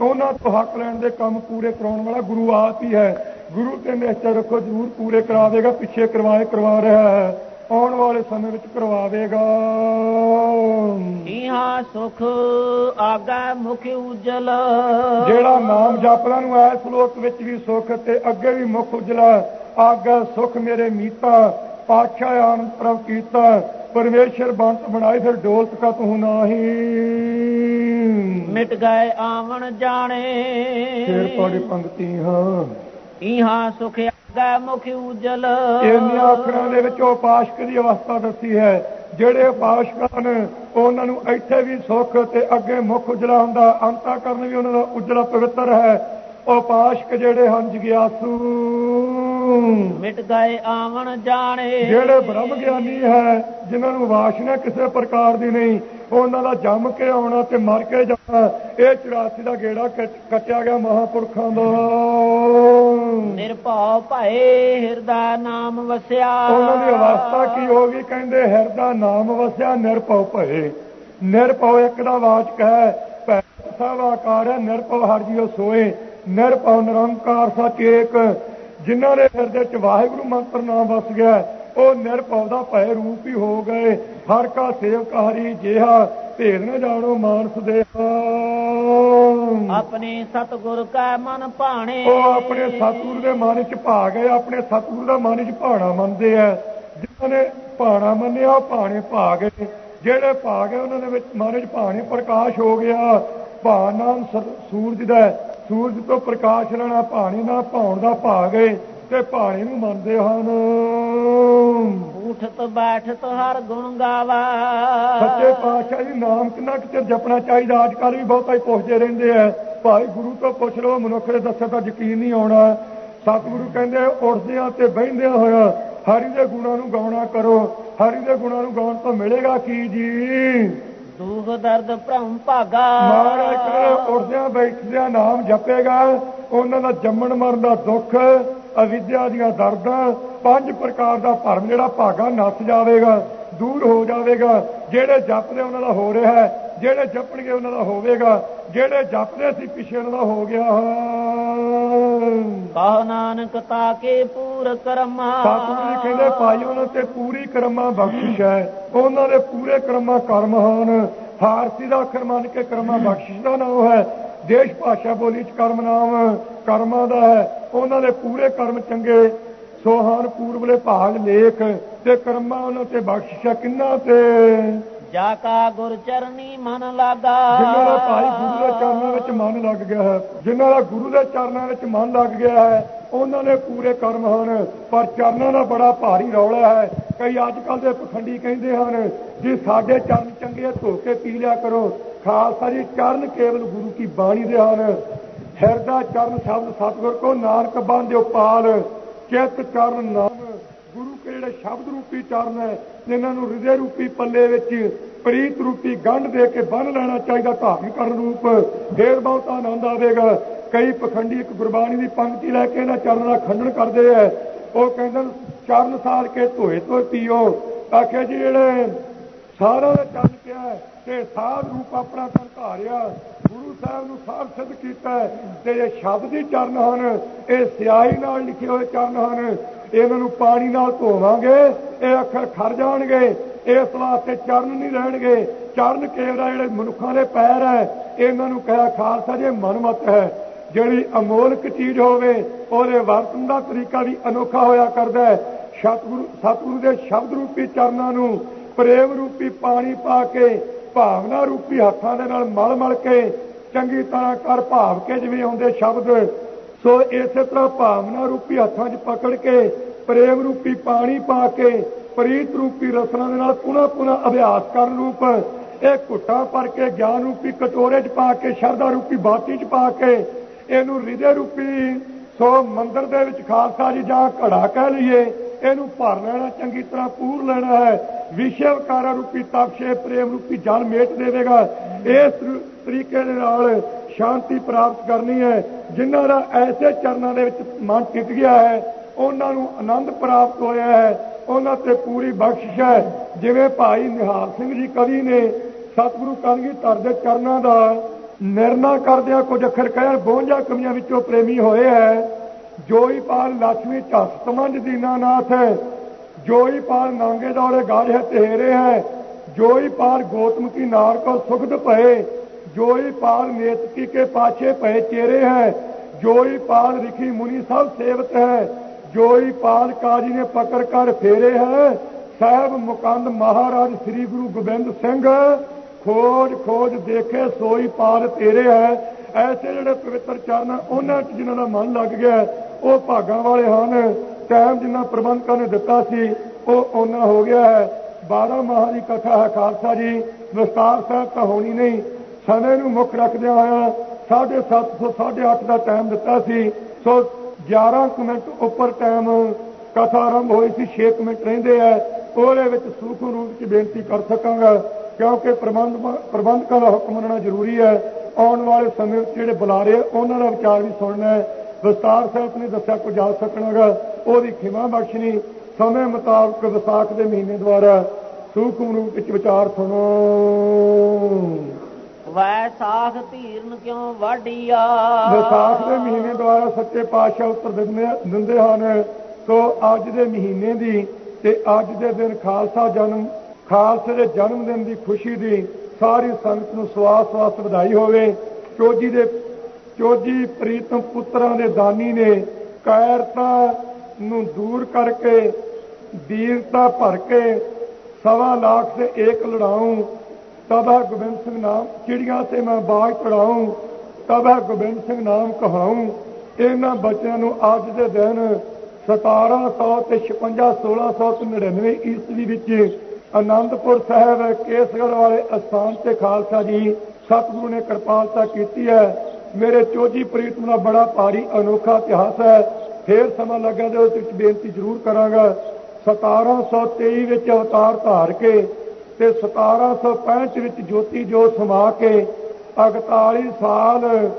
ਉਹਨਾਂ ਤੋਂ ਹੱਕ ਲੈਣ ਦੇ ਕੰਮ ਪੂਰੇ ਕਰਾਉਣ ਵਾਲਾ ਗੁਰੂ ਆਪ ਹੀ ਹੈ। ਗੁਰੂ ਤੇ ਨਿਸ਼ਚੈ ਰੱਖੋ ਜ਼ਰੂਰ ਪੂਰੇ ਕਰਾ ਦੇਗਾ ਪਿੱਛੇ ਕਰਵਾਏ ਕਰਵਾ ਰਿਹਾ ਹੈ। ਆਉਣ ਵਾਲੇ ਸਮੇਂ ਵਿੱਚ ਕਰਵਾਵੇਗਾ। ਇਹਾਂ ਸੁਖ ਆਗਾ ਮੁਖ ਉਜਲ। ਜਿਹੜਾ ਨਾਮ ਜਪਦਾ ਨੂੰ ਐ ਸ਼ਲੋਕ ਵਿੱਚ ਵੀ ਸੁਖ ਤੇ ਅੱਗੇ ਵੀ ਮੁਖ ਉਜਲਾ। ਆਗਾ ਸੁਖ ਮੇਰੇ ਮੀਤਾ ਪਾਤਸ਼ਾਹ ਆਨੰਦ ਪ੍ਰਭ ਕੀਤਾ। ਪਰਮੇਸ਼ਰ ਬੰਤ ਬਣਾਏ ਫਿਰ ਡੋਲਤ ਕਾ ਤੂੰ ਨਾਹੀ? ਮਿਟ ਗਏ ਆਵਣ ਜਾਣੇ। ਫੇਰ ਪੜੀ ਪੰਕਤੀ ਹਾਂ। ਇਹਾਂ ਸੁਖ ਆਗਾ ਮੁਖ ਉਜਲ। ਇੰਨੀਆਂ ਅੱਖਰਾਂ ਦੇ ਵਿੱਚ ਉਹ ਪਾਸ਼ਕ ਦੀ ਅਵਸਥਾ ਦੱਸੀ ਹੈ ਜਿਹੜੇ ਪਾਸ਼ਕ ਨੇ ਉਹਨਾਂ ਨੂੰ ਇੱਥੇ ਵੀ ਸੁੱਖ ਤੇ ਅੱਗੇ ਮੁਖ ਉਜਲਾ ਹੁੰਦਾ ਅੰਤਾ ਕਰਨ ਵੀ ਉਹਨਾਂ ਦਾ ਉਜਲਾ ਪਵਿੱਤਰ ਹੈ। ਉਹ ਪਾਸ਼ਕ ਜਿਹੜੇ ਹਨ ਜਗਿਆਸੂ। ਮਿਟ ਗਏ ਆਵਣ ਜਾਣੇ। ਜਿਹੜੇ ਬ੍ਰਹਮ ਗਿਆਨੀ ਹੈ ਜਿਨ੍ਹਾਂ ਨੂੰ ਵਾਸ਼ਨਾ ਕਿਸੇ ਪ੍ਰਕਾਰ ਦੀ ਨਹੀਂ ਉਹਨਾਂ ਦਾ ਜੰਮ ਕੇ ਆਉਣਾ ਤੇ ਮਰ ਕੇ ਜਾਣਾ ਇਹ 84 ਦਾ ਗੇੜਾ ਕੱਟ- ਕੱਟਿਆ ਗਿਆ ਮਹਾਪੁਰਖਾਂ ਦਾ। ਨਿਰਭਉ ਭਏ ਹਿਰਦਾ ਨਾਮ ਵਸਿਆ। ਉਹਨਾਂ ਦੀ ਅਵਸਥਾ ਕੀ ਹੋ ਗਈ? ਕਹਿੰਦੇ ਹਿਰਦਾ ਨਾਮ ਵਸਿਆ ਨਿਰਭਉ ਭਏ। ਨਿਰਭਉ ਇੱਕ ਦਾ ਵਾਚਕ ਹੈ ਭੈ ਸਭ ਆਕਾਰ ਹੈ ਨਿਰਭਉ ਹਰ ਜੀਉ ਸੋਏ। ਨਿਰਭਉ ਨਿਰੰਕਾਰ ਸੱਚ ਏਕ ਜਿਨ੍ਹਾਂ ਦੇ ਹਿਰਦੇ ਚ ਵਾਹਿਗੁਰੂ ਮੰਤਰ ਨਾਮ ਵਸ ਗਿਆ ਉਹ ਨਿਰਭਉ ਦਾ ਭੈ ਰੂਪ ਹੀ ਹੋ ਗਏ। ਹਰ ਕਾ ਸੇਵਕ ਹਰੀ ਜਿਹਾ ਭੇਦ ਨਾ ਜਾਣੋ ਮਾਨਸ ਦੇ ਆਪਣੇ ਸਤਿਗੁਰ ਕਾ ਮਨ ਭਾਣੇ। ਉਹ ਆਪਣੇ ਸਤਿਗੁਰ ਦੇ ਮਨ ਚ ਭਾ ਗਏ ਆਪਣੇ ਸਤਿਗੁਰ ਦਾ ਮਨ ਚ ਭਾਣਾ ਮੰਨਦੇ ਆ ਜਿਨ੍ਹਾਂ ਨੇ ਭਾਣਾ ਮੰਨਿਆ ਉਹ ਭਾਣੇ ਭਾ ਗਏ ਜਿਹੜੇ ਭਾ ਗਏ ਉਹਨਾਂ ਦੇ ਵਿੱਚ ਮਨ ਚ ਭਾਣੇ ਪ੍ਰਕਾਸ਼ ਹੋ ਗਿਆ। ਭਾ ਨਾਮ ਸ- ਸੂਰਜ ਦਾ। ਸੂਰਜ ਤੋਂ ਪ੍ਰਕਾਸ਼ ਲੈਣਾ ਭਾਣੇ ਨਾਲ ਭਾਉਣ ਦਾ ਭਾ ਗਏ ਤੇ ਭਾਣੇ ਨੂੰ ਮੰਨਦੇ ਹਨ। ਉਠਤ ਬੈਠਤ ਹਰ ਗੁਣ ਗਾਵਾ। ਸੱਚੇ ਪਾਤਸ਼ਾਹ ਜੀ ਨਾਮ ਕਿੰਨਾ ਕੁ ਚਿਰ ਜਪਣਾ ਚਾਹੀਦਾ? ਅੱਜ ਕੱਲ ਵੀ ਬਹੁਤਾ ਹੀ ਪੁੱਛਦੇ ਰਹਿੰਦੇ ਆ। ਭਾਈ ਗੁਰੂ ਤੋਂ ਪੁੱਛ ਲਓ ਮਨੁੱਖ ਦੇ ਦੱਸੇ ਤਾਂ ਯਕੀਨ ਨਹੀਂ ਆਉਣਾ। ਸਤਿਗੁਰੂ ਕਹਿੰਦੇ ਉੱਠਦਿਆਂ ਤੇ ਬਹਿੰਦਿਆਂ ਹੋਇਆ ਹਰੀ ਦੇ ਗੁਣਾਂ ਨੂੰ ਗਾਉਣਾ ਕਰੋ। ਹਰੀ ਦੇ ਗੁਣਾਂ ਨੂੰ ਗਾਉਣ ਤੋਂ ਮਿਲੇਗਾ ਕੀ ਜੀ? ਦੁਖ ਦਰਦ ਭ੍ਰਮ ਭਾਗਾ। ਮਹਾਰਾਜ ਕਹਿੰਦੇ, ਉੱਠਦਿਆਂ ਬੈਠਦਿਆਂ ਨਾਮ ਜਪੇਗਾ, ਉਹਨਾਂ ਦਾ ਜੰਮਣ ਮਰਨ ਦਾ ਦੁੱਖ, ਅਵਿਦਿਆ ਦੀਆਂ ਦਰਦਾਂ, ਪੰਜ ਪ੍ਰਕਾਰ ਦਾ ਭਰਮ ਜਿਹੜਾ ਭਾਗਾ ਨੱਸ ਜਾਵੇਗਾ, ਦੂਰ ਹੋ ਜਾਵੇਗਾ। ਜਿਹੜੇ ਜਪਦੇ ਉਹਨਾਂ ਦਾ ਹੋ ਰਿਹਾ ਹੈ। ਜਿਹੜੇ ਜਪਣਗੇ ਉਹਨਾਂ ਦਾ ਹੋਵੇਗਾ ਜਿਹੜੇ ਜਪਦੇ ਸੀ ਪਿੱਛੇ ਉਹਨਾਂ ਦਾ ਹੋ ਗਿਆ। ਕਹ ਨਾਨਕ ਤਾਕੇ ਪੂਰ ਕਰਮਾ। ਸਤਿਗੁਰੂ ਜੀ ਕਹਿੰਦੇ ਭਾਈ ਉਹਨਾਂ ਤੇ ਪੂਰੀ ਕਰਮਾਂ ਬਖਸ਼ਿਸ਼ ਹੈ। ਉਹਨਾਂ ਦੇ ਪੂਰੇ ਕਰਮਾਂ ਕਰਮ ਹਨ। ਫਾਰਸੀ ਦਾ ਅੱਖਰ ਮੰਨ ਕੇ ਕਰਮਾਂ ਬਖਸ਼ਿਸ਼ ਦਾ ਨਾਮ ਹੈ। ਦੇਸ਼ ਭਾਸ਼ਾ ਬੋਲੀ ਚ ਕਰਮ ਨਾਮ ਕਰਮਾਂ ਦਾ ਹੈ। ਉਹਨਾਂ ਦੇ ਪੂਰੇ ਕਰਮ ਚੰਗੇ। ਸੋਹਾਨ ਪੂਰਬਲੇ ਭਾਗ ਲੇਖ ਤੇ ਕਰਮਾਂ ਉਹਨਾਂ ਤੇ ਬਖਸ਼ਿਸ਼ ਕਿੰਨਾ ਤੇ? ਜਾ ਕਾ ਗੁਰ ਚਰਨੀ ਮਨ ਲਾਗਾ। ਜਿਨ੍ਹਾਂ ਦਾ ਭਾਈ ਗੁਰੂ ਦੇ ਚਰਨਾਂ ਵਿੱਚ ਮਨ ਲੱਗ ਗਿਆ ਹੈ, ਜਿਨ੍ਹਾਂ ਦਾ ਗੁਰੂ ਦੇ ਚਰਨਾਂ ਵਿੱਚ ਮਨ ਲੱਗ ਗਿਆ ਹੈ, ਉਹਨਾਂ ਦੇ ਪੂਰੇ ਕਰਮ ਹਨ, ਪਰ ਚਰਨਾਂ ਦਾ ਬੜਾ ਭਾਰੀ ਰੌਲਾ ਹੈ। ਕਈ ਅੱਜ ਕੱਲ ਦੇ ਪਖੰਡੀ ਕਹਿੰਦੇ ਹਨ, ਜੀ ਸਾਡੇ ਚਰਨ ਚੰਗੇ ਧੋ ਕੇ ਪੀ ਲਿਆ ਕਰੋ, ਖਾਲਸਾ ਜੀ, ਚਰਨ ਕੇਵਲ ਗੁਰੂ ਕੀ ਬਾਣੀ ਦੇ ਹਨ। ਹਿਰਦਾ ਚਰਨ ਸ਼ਬਦ ਸਤਿਗੁਰ ਕੋ ਨਾਨਕ ਬੰਦਿਓ ਪਾਲ ਚਿੱਤ ਚਰਨ ਨਾਮ। ਗੁਰੂ ਕੇ ਜਿਹੜੇ ਸ਼ਬਦ ਰੂਪੀ ਚਰਨ ਹੈ ਇਹਨਾਂ ਨੂੰ ਹਿਰਦੇ ਰੂਪੀ ਪੱਲੇ ਵਿੱਚ ਪ੍ਰੀਤ ਰੂਪੀ ਗੰਢ ਦੇ ਕੇ ਬੰਨ ਲੈਣਾ ਚਾਹੀਦਾ ਧਾਰਨ ਕਰਨ ਰੂਪ, ਫੇਰ ਬਹੁਤ ਆਨੰਦ ਆਵੇਗਾ। ਕਈ ਪਖੰਡੀ ਇੱਕ ਗੁਰਬਾਣੀ ਦੀ ਪੰਕਤੀ ਲੈ ਕੇ ਇਹਨਾਂ ਚਰਨਾਂ ਦਾ ਖੰਡਨ ਕਰਦੇ ਆ। ਉਹ ਕਹਿੰਦੇ ਚਰਨ ਸਾਲ ਕੇ ਧੋਏ ਧੋਏ ਪੀਓ। ਆਖਿਆ ਜੀ, ਜਿਹੜੇ ਸਾਰਾ ਦਾ ਚਰਨ ਕਿਹਾ ਤੇ ਸਾਧ ਰੂਪ ਆਪਣਾ ਧਾਰਿਆ। ਗੁਰੂ ਸਾਹਿਬ ਨੂੰ ਸਾਧ ਸਿੱਧ ਕੀਤਾ ਤੇ ਇਹ ਸ਼ਬਦ ਦੀ ਚਰਨ ਹਨ। ਇਹ ਸਿਆਹੀ ਨਾਲ ਲਿਖੇ ਹੋਏ ਚਰਨ ਹਨ। ਇਹਨਾਂ ਨੂੰ ਪਾਣੀ ਨਾਲ ਧੋਵਾਂਗੇ, ਇਹ ਅੱਖਰ ਖੜ ਜਾਣਗੇ, ਇਸ ਵਾਸਤੇ ਚਰਨ ਨਹੀਂ ਰਹਿਣਗੇ। ਚਰਨ ਕੇਵਰਾ ਜਿਹੜੇ ਮਨੁੱਖਾਂ ਦੇ ਪੈਰ ਹੈ, ਇਹਨਾਂ ਨੂੰ ਕਿਹਾ ਖਾਲਸਾ ਜੇ ਮਨਮਤ ਹੈ। ਜਿਹੜੀ ਅਮੋਲਕ ਚੀਜ਼ ਹੋਵੇ, ਉਹਦੇ ਵਰਤਨ ਦਾ ਤਰੀਕਾ ਵੀ ਅਨੋਖਾ ਹੋਇਆ ਕਰਦਾ ਹੈ। ਸਤਿਗੁਰੂ ਸਤਿਗੁਰੂ ਦੇ ਸ਼ਬਦ ਰੂਪੀ ਚਰਨਾਂ ਨੂੰ ਪ੍ਰੇਮ ਰੂਪੀ ਪਾਣੀ ਪਾ ਕੇ, ਭਾਵਨਾ ਰੂਪੀ ਹੱਥਾਂ ਦੇ ਨਾਲ ਮਲ ਮਲ ਕੇ, ਚੰਗੀ ਤਰ੍ਹਾਂ ਕਰ ਭਾਵ ਕੇ ਜਿਵੇਂ ਆਉਂਦੇ ਸ਼ਬਦ, ਸੋ ਇਸੇ ਤਰ੍ਹਾਂ ਭਾਵਨਾ ਰੂਪੀ ਹੱਥਾਂ 'ਚ ਪਕੜ ਕੇ ਪ੍ਰੇਮ ਰੂਪੀ ਪਾਣੀ ਪਾ ਕੇ, ਪ੍ਰੀਤ ਰੂਪੀ ਰਸਨਾ ਦੇ ਨਾਲ ਪੁਨਾ ਪੁਣਾ ਅਭਿਆਸ ਕਰਨ ਰੂਪ। ਇਹ ਘੁੱਟਾ ਭਰ ਕੇ, ਗਿਆਨ ਰੂਪੀ ਕਟੋਰੇ 'ਚ ਪਾ ਕੇ, ਸ਼ਰਧਾ ਰੂਪੀ ਬਾਤੀ 'ਚ ਪਾ ਕੇ, ਇਹਨੂੰ ਹਿਰਦੇ ਰੂਪੀ ਸੋ ਮੰਦਰ ਦੇ ਵਿੱਚ ਖਾਲਸਾ ਜੀ ਜਾਂ ਘੜਾ ਕਹਿ ਲਈਏ, ਇਹਨੂੰ ਭਰ ਲੈਣਾ, ਚੰਗੀ ਤਰ੍ਹਾਂ ਪੂਰ ਲੈਣਾ ਹੈ। ਵਿਸ਼ਵਕਾਰਾ ਰੂਪੀ ਤਪਸ਼ੇ, ਪ੍ਰੇਮ ਰੂਪੀ ਜਲ ਮੇਟ ਦੇਵੇਗਾ। ਇਸ ਤਰੀਕੇ ਦੇ ਨਾਲ ਸ਼ਾਂਤੀ ਪ੍ਰਾਪਤ ਕਰਨੀ ਹੈ। ਜਿਨ੍ਹਾਂ ਦਾ ਐਸੇ ਚਰਨਾਂ ਦੇ ਵਿੱਚ ਮਨ ਟਿਕ ਗਿਆ ਹੈ ਉਹਨਾਂ ਨੂੰ ਆਨੰਦ ਪ੍ਰਾਪਤ ਹੋਇਆ ਹੈ। ਉਹਨਾਂ ਤੇ ਪੂਰੀ ਬਖਸ਼ਿਸ਼ ਹੈ। ਜਿਵੇਂ ਭਾਈ ਨਿਹਾਲ ਸਿੰਘ ਜੀ ਕਵੀ ਨੇ ਸਤਿਗੁਰੂ ਕਲਗੀ ਧਰ ਦੇ ਚਰਨਾਂ ਦਾ ਨਿਰਣਾ ਕਰਦਿਆਂ ਕੁਝ ਅੱਖਰ ਕਹਿਣ 52 ਕਮੀਆਂ ਵਿੱਚੋਂ ਪ੍ਰੇਮੀ ਹੋਏ ਹੈ। ਜੋਈ ਪਾਲ ਲక్ష్ਮੀ ਝਸ ਤਮੰਜ ਦੀਨਾਨਾਥ ਹੈ। ਜੋਈ ਪਾਲ ਨਾਂਗੇ ਦੌੜੇ ਗਾੜੇ ਤੇਰੇ ਹੈ ਜੋਈ ਪਾਲ ਗੋਤਮ ਕੀ ਨਾਰ ਕੋ ਸੁਖਦ ਭਏ। ਜੋਈ ਪਾਲ ਨੇਤਕੀ ਕੇ ਪਾਛੇ ਭਏ, ਚੇਰੇ ਹੈ। ਜੋਈ ਪਾਲ ਰਿਖੀ ਮੁਨੀ ਸਭ ਸੇਵਤ ਹੈ। ਜੋਈ ਪਾਲ ਕਾਜੀ ਨੇ ਪਕੜ ਕਰ ਫੇਰੇ ਹੈ, ਸਾਹਿਬ ਮੁਕੰਦ ਮਹਾਰਾਜ ਸ੍ਰੀ ਗੁਰੂ ਗੋਬਿੰਦ ਸਿੰਘ, ਖੋਜ ਖੋਜ ਦੇਖੇ, ਸੋਈ ਪਾਲ ਤੇਰੇ ਹੈ। ਐਸੇ ਜਿਹੜੇ ਪਵਿੱਤਰ ਚਰਨ ਉਹਨਾਂ 'ਚ ਜਿਨ੍ਹਾਂ ਦਾ ਮਨ ਲੱਗ ਗਿਆ, ਉਹ ਭਾਗਾਂ ਵਾਲੇ ਹਨ। ਟਾਈਮ ਜਿੰਨਾ ਪ੍ਰਬੰਧਕਾਂ ਨੇ ਦਿੱਤਾ ਸੀ, ਉਹ ਉਹਨਾਂ ਹੋ ਗਿਆ ਹੈ। 12 ਮਾਹ ਦੀ ਕਥਾ ਹੈ, ਖਾਲਸਾ ਜੀ। ਵਿਸਤਾਰ ਸਾਹਿਬ ਤਾਂ ਹੋਣੀ ਨਹੀਂ। ਸਮੇਂ ਨੂੰ ਮੁੱਖ ਰੱਖਦਿਆਂ ਹੋਇਆ 750 8:30 ਦਾ ਟਾਈਮ ਦਿੱਤਾ ਸੀ। ਸੋ 11 ਕੁ ਮਿੰਟ ਉੱਪਰ ਟਾਈਮ ਕਥਾ ਆਰੰਭ ਹੋਈ ਸੀ 6 ਮਿੰਟ ਰਹਿੰਦੇ ਆ। ਉਹਦੇ ਵਿੱਚ ਸੂਖ ਰੂਪ ਚ ਬੇਨਤੀ ਕਰ ਸਕਾਂਗਾ ਕਿਉਂਕਿ ਪ੍ਰਬੰਧ ਪ੍ਰਬੰਧਕਾਂ ਦਾ ਹੁਕਮ ਮੰਨਣਾ ਜ਼ਰੂਰੀ ਹੈ। ਆਉਣ ਵਾਲੇ ਸਮੇਂ ਵਿੱਚ ਜਿਹੜੇ ਬੁਲਾਰੇ ਆ, ਉਹਨਾਂ ਦਾ ਵਿਚਾਰ ਵੀ ਸੁਣਨਾ ਹੈ। ਵਿਸਤਾਰ ਸਾਹਿਬ ਨੇ ਦੱਸਿਆ ਕੋ ਜਾ ਸਕਣਾਗਾ ਉਹਦੀ ਖਿਮਾ ਬਖਸ਼ਣੀ। ਸਮੇਂ ਮੁਤਾਬਕ ਵਿਸਾਖ ਦੇ ਮਹੀਨੇ ਦੁਆਰਾ ਸੂਖ ਰੂਪ ਵਿੱਚ ਵਿਚਾਰ ਸੁਣੋ। ਵੈਸਾਖ ਧੀਰਨ ਕਿਉਂ ਵਾਢੀਆ? ਵਿਸਾਖ ਦੇ ਮਹੀਨੇ ਦੁਆਰਾ ਸੱਚੇ ਪਾਤਸ਼ਾਹ ਉੱਤਰ ਦਿੰਦੇ ਦਿੰਦੇ ਹਨ। ਸੋ ਅੱਜ ਦੇ ਮਹੀਨੇ ਦੀ ਤੇ ਅੱਜ ਦੇ ਦਿਨ ਖਾਲਸਾ ਜਨਮ ਖਾਲਸੇ ਦੇ ਜਨਮ ਦਿਨ ਦੀ ਖੁਸ਼ੀ ਦੀ ਸਾਰੀ ਸੰਗਤ ਨੂੰ ਸਵਾਸ ਸਵਾਸ ਵਧਾਈ ਹੋਵੇ। ਚੋਜੀ ਦੇ ਚੋਜੀ ਪ੍ਰੀਤਮ ਪੁੱਤਰਾਂ ਦੇ ਦਾਨੀ ਨੇ ਕਾਇਰਤਾ ਨੂੰ ਦੂਰ ਕਰਕੇ ਵੀਰਤਾ ਭਰ ਕੇ ਸਵਾ ਲੱਖ ਤੇ ਏਕ ਲੜਾऊं ਤਬਾ ਗੋਬਿੰਦ ਸਿੰਘ ਨਾਮ, ਚਿੜੀਆਂ ਤੇ ਮੈਂ ਬਾਗ ਚੜਾਉਂ ਤਬਾ ਗੋਬਿੰਦ ਸਿੰਘ ਨਾਮ ਕਹਾਉਂ ਇਹਨਾਂ ਬੱਚਿਆਂ ਨੂੰ ਅੱਜ ਦੇ ਦਿਨ 1756 ਈਸਵੀ ਵਿੱਚ ਆਨੰਦਪੁਰ ਸਾਹਿਬ ਕੇਸਗੜ ਵਾਲੇ ਅਸਥਾਨ ਤੇ ਖਾਲਸਾ ਜੀ, ਸਤਿਗੁਰੂ ਨੇ ਕਿਰਪਾਲਤਾ ਕੀਤੀ ਹੈ। ਮੇਰੇ ਚੋਜੀ ਪ੍ਰੀਤ ਦਾ ਬੜਾ ਭਾਰੀ ਅਨੋਖਾ ਇਤਿਹਾਸ ਹੈ। ਫੇਰ ਸਮਾਂ ਲੱਗਾ ਤੇ ਉਸ ਵਿੱਚ ਬੇਨਤੀ ਜ਼ਰੂਰ ਕਰਾਂਗਾ। 1723 ਵਿੱਚ ਅਵਤਾਰ ਧਾਰ ਕੇ ਤੇ 1765 ਵਿੱਚ ਜੋਤੀ ਜੋਤ ਸਮਾ ਕੇ 41 ਸਾਲ